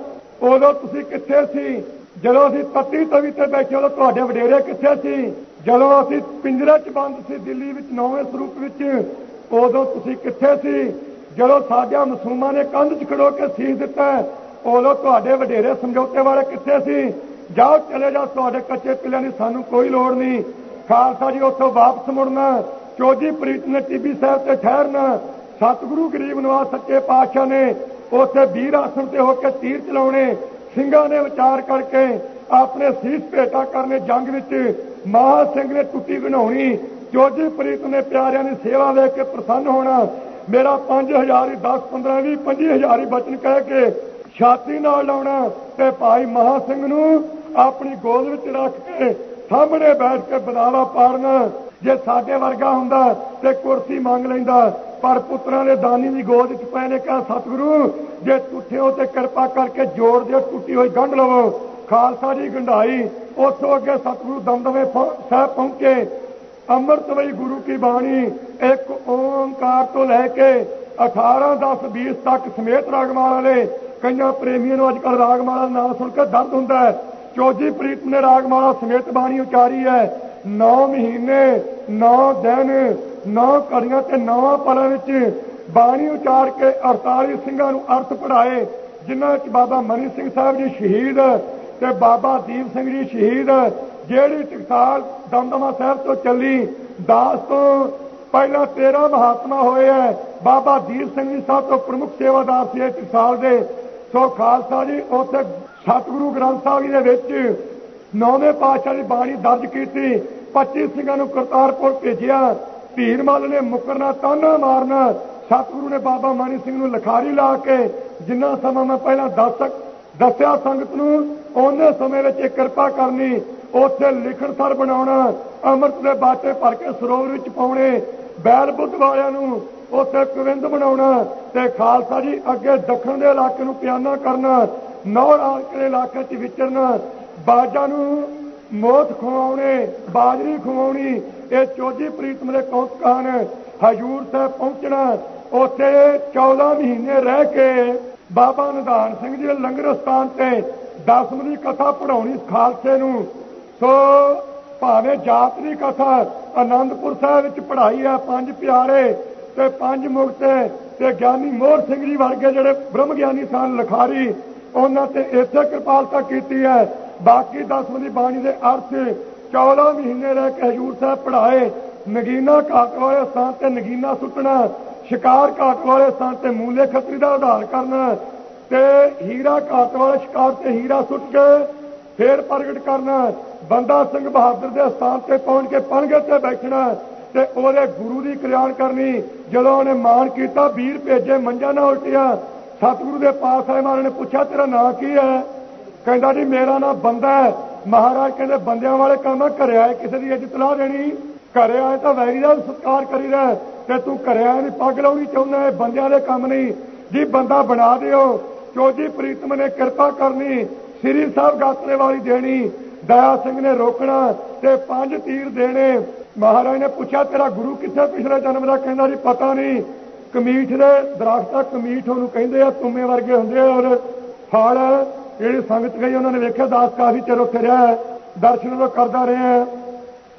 ਉਦੋਂ ਤੁਸੀਂ ਕਿੱਥੇ ਸੀ? ਜਦੋਂ ਅਸੀਂ ਤੱਤੀ ਤਵੀ ਤੇ ਬੈਠੇ ਉਦੋਂ ਤੁਹਾਡੇ ਵਡੇਰੇ ਕਿੱਥੇ ਸੀ? ਜਦੋਂ ਅਸੀਂ ਪਿੰਜਰੇ 'ਚ ਬੰਦ ਸੀ, ਦਿੱਲੀ ਵਿੱਚ ਨੌਵੇਂ ਸਰੂਪ ਵਿੱਚ, ਉਦੋਂ ਤੁਸੀਂ ਕਿੱਥੇ ਸੀ? ਜਦੋਂ ਸਾਡਿਆਂ ਮਸੂਮਾਂ ਨੇ ਕੰਧ 'ਚ ਖੜੋ ਕੇ ਸੀਸ ਦਿੱਤਾ, ਉਦੋਂ ਤੁਹਾਡੇ ਵਡੇਰੇ ਸਮਝੌਤੇ ਵਾਲੇ ਕਿੱਥੇ ਸੀ? ਜਾਓ, ਚਲੇ ਜਾਓ, ਤੁਹਾਡੇ ਕੱਚੇ ਪਿੱਲਿਆਂ ਦੀ ਸਾਨੂੰ ਕੋਈ ਲੋੜ ਨਹੀਂ। ਖਾਲਸਾ ਜੀ, ਉੱਥੋਂ ਵਾਪਸ ਮੁੜਨਾ ਚੋਜੀ ਪ੍ਰੀਤ ਨੇ ਟੀਬੀ ਸਾਹਿਬ ਤੇ ਠਹਿਰਨਾ। ਸਤਿਗੁਰੂ ਗਰੀਬ ਨਿਵਾਸ ਸੱਚੇ ਪਾਤਸ਼ਾਹ ਨੇ ਉੱਥੇ ਵੀਰ ਆਸਣ ਤੇ ਹੋ ਕੇ ਤੀਰ ਚਲਾਉਣੇ। ਸਿੰਘਾਂ ਨੇ ਵਿਚਾਰ ਕਰਕੇ ਆਪਣੇ ਸੀਸ ਭੇਟਾ ਕਰਨੇ ਜੰਗ ਵਿੱਚ ਮਹਾ ਸਿੰਘ ਨੇ ਟੁੱਟੀ ਬਣਾਉਣੀ। ਚੋਜੀ ਪ੍ਰੀਤ ਨੇ ਪਿਆਰਿਆਂ ਦੀ ਸੇਵਾ ਵੇਖ ਕੇ ਪ੍ਰਸੰਨ ਹੋਣਾ। ਮੇਰਾ 5000 ਹੀ 10 15 20 25000 ਹੀ ਬਚਨ ਕਹਿ ਕੇ ਛਾਤੀ ਨਾਲ ਲਾਉਣਾ ਤੇ ਭਾਈ ਮਹਾ ਸਿੰਘ ਨੂੰ ਆਪਣੀ ਗੋਦ ਵਿੱਚ ਰੱਖ ਕੇ ਸਾਹਮਣੇ ਬੈਠ ਕੇ ਬਦਾਵਾ ਪਾੜਨਾ। ਜੇ ਸਾਡੇ ਵਰਗਾ ਹੁੰਦਾ ਤੇ ਕੁਰਸੀ ਮੰਗ ਲੈਂਦਾ ਪਰ ਪੁੱਤਰਾਂ ਦੇ ਦਾਨੀ ਦੀ ਗੋਦ ਚ ਪਏ ਨੇ ਕਿਹਾ, ਸਤਿਗੁਰੂ, ਜੇ ਟੁੱਟੇ ਹੋ ਤੇ ਕਿਰਪਾ ਕਰਕੇ ਜੋੜ ਦਿਓ, ਟੁੱਟੀ ਹੋਈ ਗੰਢ ਲਵੋ। ਖਾਲਸਾ ਜੀ ਗੰਢਾਈ। ਉੱਥੋਂ ਅੱਗੇ ਸਤਿਗੁਰੂ ਦਮਦਮੇ ਸਾਹਿਬ ਪਹੁੰਚੇ। ਅੰਮ੍ਰਿਤਵਈ ਗੁਰੂ ਕੀ ਬਾਣੀ, ਇੱਕ ਓੰਕਾਰ ਤੋਂ ਲੈ ਕੇ 18 10 20 ਤੱਕ ਸਮੇਤ ਰਾਗਮਾਲਾ ਵਾਲੇ ਕਈਆਂ ਪ੍ਰੇਮੀਆਂ ਨੂੰ ਅੱਜ ਕੱਲ ਰਾਗਮਾਲਾ ਦਾ ਨਾਮ ਸੁਣ ਕੇ ਦਰਦ ਹੁੰਦਾ ਹੈ। ਚੋਜੀ ਪ੍ਰੀਤ ਨੇ ਰਾਗਮਾਲਾ ਸਮੇਤ ਬਾਣੀ ਉਚਾਰੀ ਹੈ। 9 ਮਹੀਨੇ 9 ਦਿਨ ਨੌ ਘੜੀਆਂ ਤੇ 9 ਪਰਾਂ ਵਿੱਚ ਬਾਣੀ ਉਚਾਰ ਕੇ 48 ਸਿੰਘਾਂ ਨੂੰ ਅਰਥ ਪੜਾਏ ਜਿਨ੍ਹਾਂ ਵਿੱਚ ਬਾਬਾ ਮਨੀ ਸਿੰਘ ਸਾਹਿਬ ਜੀ ਸ਼ਹੀਦ ਤੇ ਬਾਬਾ ਦੀਪ ਸਿੰਘ ਜੀ ਸ਼ਹੀਦ, ਜਿਹੜੀ ਟਕਸਾਲ ਦਮਦਮਾ ਸਾਹਿਬ ਤੋਂ ਚੱਲੀ, ਦਾਸ ਤੋਂ ਪਹਿਲਾਂ 13 ਮਹਾਤਮਾ ਹੋਏ ਹੈ ਬਾਬਾ ਦੀਪ ਸਿੰਘ ਜੀ ਸਾਹਿਬ ਤੋਂ ਪ੍ਰਮੁੱਖ ਸੇਵਾਦਾਰ ਸੀ ਇਹ ਟਕਸਾਲ ਦੇ। ਸੋ ਖਾਲਸਾ ਜੀ, ਉੱਥੇ ਸਤਿਗੁਰੂ ਗ੍ਰੰਥ ਸਾਹਿਬ ਜੀ ਦੇ ਵਿੱਚ ਨੌਵੇਂ ਪਾਤਸ਼ਾਹ ਦੀ ਬਾਣੀ ਦਰਜ ਕੀਤੀ। 25 ਸਿੰਘਾਂ ਨੂੰ ਕਰਤਾਰਪੁਰ ਭੇਜਿਆ। ਧੀਰਮਲ ਨੇ ਮੁਕਰਨਾ, ਤਾਨਾ ਮਾਰਨਾ। ਸਤਿਗੁਰੂ ਨੇ ਬਾਬਾ ਮਾਨੀ ਸਿੰਘ ਨੂੰ ਲਖਾਰੀ ਲਾ ਕੇ ਜਿੰਨਾ ਸਮਾਂ ਮੈਂ ਪਹਿਲਾਂ ਦੱਸ ਸਕ ਦੱਸਿਆ ਸੰਗਤ ਨੂੰ, ਉਹਨੇ ਸਮੇਂ ਵਿੱਚ ਇਹ ਕਿਰਪਾ ਕਰਨੀ, ਉੱਥੇ ਲਿਖਣ ਸਰ ਬਣਾਉਣਾ, ਅੰਮ੍ਰਿਤ ਦੇ ਬਾਟੇ ਭਰ ਕੇ ਸਰੋਵਰ ਵਿੱਚ ਪਾਉਣੇ, ਬੈਲ ਬੁੱਧ ਵਾਲਿਆਂ ਨੂੰ ਉੱਥੇ ਕਵਿੰਦ ਬਣਾਉਣਾ ਤੇ ਖਾਲਸਾ ਜੀ ਅੱਗੇ ਦੱਖਣ ਦੇ ਇਲਾਕੇ ਨੂੰ ਪਿਆਨਾ ਕਰਨਾ, ਨੌਰ ਆਲਕੇ ਇਲਾਕੇ 'ਚ ਵਿਚਰਨਾ, ਬਾਜਾਂ ਨੂੰ ਮੋਤ ਖਵਾਉਣੇ, ਬਾਜਰੀ ਖਵਾਉਣੀ ਇਹ ਚੋਜੀ ਪ੍ਰੀਤਮ ਦੇ ਕੌਤਕ ਹਨ ਹਜੂਰ ਸਾਹਿਬ ਪਹੁੰਚਣਾ, ਉੱਥੇ 14 ਮਹੀਨੇ ਰਹਿ ਕੇ ਬਾਬਾ ਨਿਧਾਨ ਸਿੰਘ ਜੀ ਦੇ ਲੰਗਰ ਸਥਾਨ ਤੇ ਦਸਮ ਦੀ ਕਥਾ ਪੜਾਉਣੀ ਖਾਲਸੇ ਨੂੰ। ਸੋ ਭਾਵੇਂ ਜਾਤ ਦੀ ਕਥਾ ਆਨੰਦਪੁਰ ਸਾਹਿਬ ਵਿੱਚ ਪੜ੍ਹਾਈ ਹੈ ਪੰਜ ਪਿਆਰੇ ਤੇ ਪੰਜ ਮੁਕਤੇ ਤੇ ਗਿਆਨੀ ਮੋਹਰ ਸਿੰਘ ਜੀ ਵਰਗੇ ਜਿਹੜੇ ਬ੍ਰਹਮ ਗਿਆਨੀ ਸਨ, ਲਖਾਰੀ, ਉਹਨਾਂ ਤੇ ਇੱਥੇ ਕਿਰਪਾਲਤਾ ਕੀਤੀ ਹੈ। ਬਾਕੀ ਦਸਮ ਦੀ ਬਾਣੀ ਦੇ ਅਰਥ 14 ਮਹੀਨੇ ਰਹਿ ਕੇ ਹਜੂਰ ਸਾਹਿਬ ਪੜ੍ਹਾਏ, ਨਗੀਨਾ ਘਾਟ ਵਾਲੇ ਸਥਾਨ ਤੇ ਨਗੀਨਾ ਸੁੱਟਣਾ, ਸ਼ਿਕਾਰ ਘਾਟ ਵਾਲੇ ਸਥਾਨ ਤੇ ਮੂਲੇ ਖੱਤਰੀ ਦਾ ਉਧਾਰ ਕਰਨਾ, ਤੇ ਹੀਰਾ ਘਾਟ ਵਾਲੇ ਸ਼ਿਕਾਰ ਤੇ ਹੀਰਾ ਸੁੱਟ ਕੇ ਫੇਰ ਪ੍ਰਗਟ ਕਰਨਾ, ਬੰਦਾ ਸਿੰਘ ਬਹਾਦਰ ਦੇ ਸਥਾਨ ਤੇ ਪਹੁੰਚ ਕੇ ਪਣਗੇ ਤੇ ਬੈਠਣਾ, ਤੇ ਉਹਦੇ ਗੁਰੂ ਦੀ ਕਲਿਆਣ ਕਰਨੀ, ਜਦੋਂ ਉਹਨੇ ਮਾਣ ਕੀਤਾ, ਵੀਰ ਭੇਜੇ ਮੰਜਾ ਨਾ ਉਲਟਿਆ, ਸਤਿਗੁਰੂ ਦੇ ਪਾਸ ਆਏ ਮਹਾਰਾਜ ਨੇ ਪੁੱਛਿਆ, ਤੇਰਾ ਨਾਂ ਕੀ ਹੈ? ਕਹਿੰਦਾ ਜੀ, ਮੇਰਾ ਨਾਂ ਬੰਦਾ ਹੈ। ਮਹਾਰਾਜ ਕਹਿੰਦੇ, ਬੰਦਿਆਂ ਵਾਲੇ ਕੰਮ ਘਰੇ ਆਏ, ਕਿਸੇ ਦੀ ਇੱਜ਼ਤ ਲਾ ਦੇਣੀ। ਘਰੇ ਆਏ ਤਾਂ ਵੈਰੀ ਦਾ ਵੀ ਸਤਿਕਾਰ ਕਰੀਦਾ ਤੇ ਤੂੰ ਘਰੇ ਆਏ ਨਹੀਂ, ਪੱਗ ਲਾਉਣੀ ਚਾਹੁੰਦਾ ਇਹ ਬੰਦਿਆਂ ਦੇ ਕੰਮ ਨਹੀਂ। ਜੀ, ਬੰਦਾ ਬਣਾ ਦਿਓ। ਚੋਜੀ ਪ੍ਰੀਤਮ ਨੇ ਕਿਰਪਾ ਕਰਨੀ, ਸ੍ਰੀ ਸਾਹਿਬ ਗਾਤਰੇ ਵਾਲੀ ਦੇਣੀ। ਦਇਆ ਸਿੰਘ ਨੇ ਰੋਕਣਾ ਤੇ ਪੰਜ ਤੀਰ ਦੇਣੇ। ਮਹਾਰਾਜ ਨੇ ਪੁੱਛਿਆ, ਤੇਰਾ ਗੁਰੂ ਕਿੱਥੇ ਪਿਛਲੇ ਜਨਮ ਦਾ? ਕਹਿੰਦਾ ਜੀ, ਪਤਾ ਨਹੀਂ। ਕਮੀਠ ਦੇ ਦਰਖਤ ਕਮੀਠ ਉਹਨੂੰ ਕਹਿੰਦੇ ਆ, ਤੁਮੇ ਵਰਗੇ ਹੁੰਦੇ ਆ, ਔਰ ਫਲ ਜਿਹੜੀ ਸੰਗਤ ਗਈ, ਉਹਨਾਂ ਨੇ ਵੇਖਿਆ ਦਾਸ ਕਾਫੀ ਚਿਰ ਉੱਥੇ ਰਿਹਾ ਦਰਸ਼ਨ ਉਹ ਕਰਦਾ ਰਿਹਾ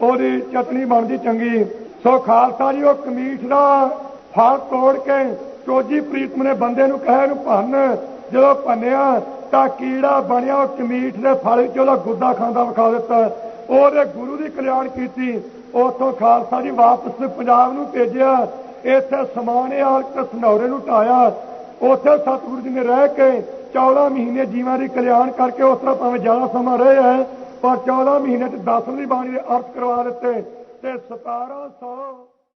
ਉਹਦੀ ਚਟਣੀ ਬਣਦੀ ਚੰਗੀ। ਸੋ ਖਾਲਸਾ ਜੀ, ਉਹ ਕਮੀਠ ਦਾ ਫਲ ਤੋੜ ਕੇ ਚੋਜੀ ਪ੍ਰੀਤਮ ਨੇ ਬੰਦੇ ਨੂੰ ਕਹੇ ਨੂੰ ਭੰਨ। ਜਦੋਂ ਭੰਨਿਆ ਤਾਂ ਕੀੜਾ ਬਣਿਆ, ਉਹ ਕਮੀਠ ਦੇ ਫਲ ਵਿੱਚ ਉਹਦਾ ਗੁੱਦਾ ਖਾਂਦਾ ਵਿਖਾ ਦਿੱਤਾ। ਉਹਦੇ ਗੁਰੂ ਦੀ ਕਲਿਆਣ ਕੀਤੀ। ਉਥੋਂ ਖਾਲਸਾ ਜੀ ਵਾਪਸ ਪੰਜਾਬ ਨੂੰ ਭੇਜਿਆ। ਇੱਥੇ ਸਮਾਣੇ ਆ ਕੇ ਸਨੌਰੇ ਨੂੰ ਢਾਇਆ। ਉੱਥੇ ਸਤਿਗੁਰੂ ਜੀ ਨੇ ਰਹਿ ਕੇ 14 ਮਹੀਨੇ ਜੀਵਾਂ ਦੀ ਕਲਿਆਣ ਕਰਕੇ ਉਸ ਤਰ੍ਹਾਂ ਭਾਵੇਂ ਜ਼ਿਆਦਾ ਸਮਾਂ ਰਹੇ ਹੈ, ਪਰ 14 ਮਹੀਨੇ ਚ 10 ਦੀ ਬਾਣੀ ਦੇ ਅਰਥ ਕਰਵਾ ਦਿੱਤੇ ਤੇ 1700